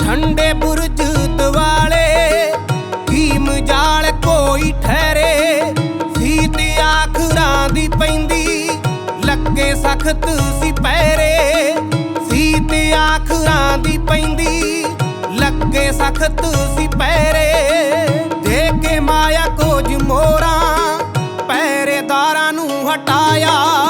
ਠੰਡੇ ਬੁਰਜ ਤਵਾਲੇ ਕੀਮ ਜਾਲ ਕੋਈ ਠਹਿਰੇ, ਸੀਤ ਆਖਰਾਂ ਦੀ ਪੈਂਦੀ ਲੱਗੇ ਸਖਤ ਸੀ ਪੈਰੇ ਲੱਗੇ ਸਖਤ ਸੀ ਪੈਰੇ। ਦੇ ਕੇ ਮਾਇਆ ਕੋਜ ਮੋਰਾ ਪੈਰੇਦਾਰਾਂ ਨੂੰ ਹਟਾਇਆ।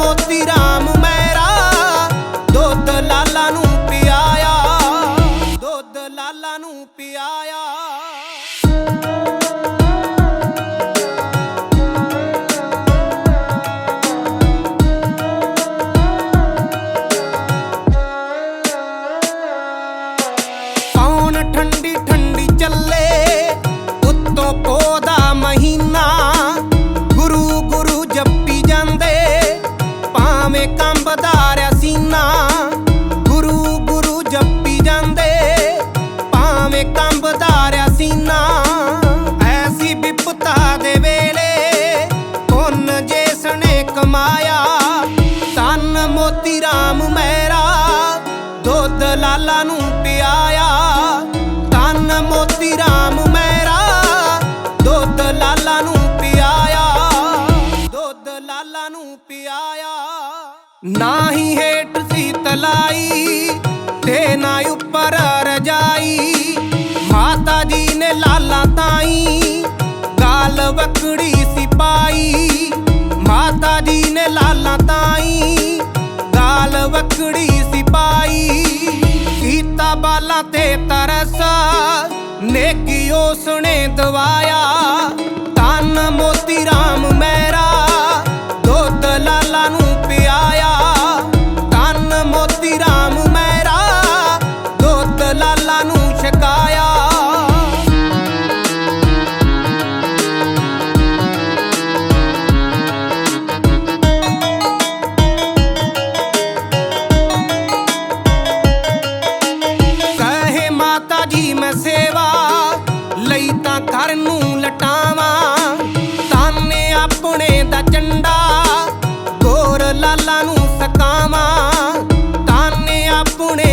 podemos tirar. ਵਕੜੀ ਮਾਤਾ ਜੀ ਨੇ ਲਾਲਾਂ ਤਾਈ, ਗਾਲ ਵਕੜੀ ਸਿਪਾਈ ਕੀਤਾ ਬਾਲਾਂ ਤੇ ਤਰਸਾ, ਨੇਕੀ ਉਸਨੇ ਦਵਾਇਆ। ਤਨ ਮੋ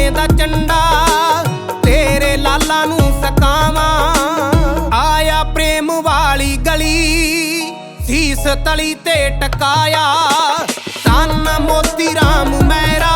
ਦਾ ਚੰਡਾ ਤੇਰੇ ਲਾਲਾ ਨੂੰ ਸਕਾਵਾਂ। ਆਇਆ ਪ੍ਰੇਮ ਵਾਲੀ ਗਲੀ, ਸੀਸ ਤਲੀ ਤੇ ਟਕਾਇਆ। ਤਨ ਮੋਤੀ ਰਾਮ ਮੈਰਾ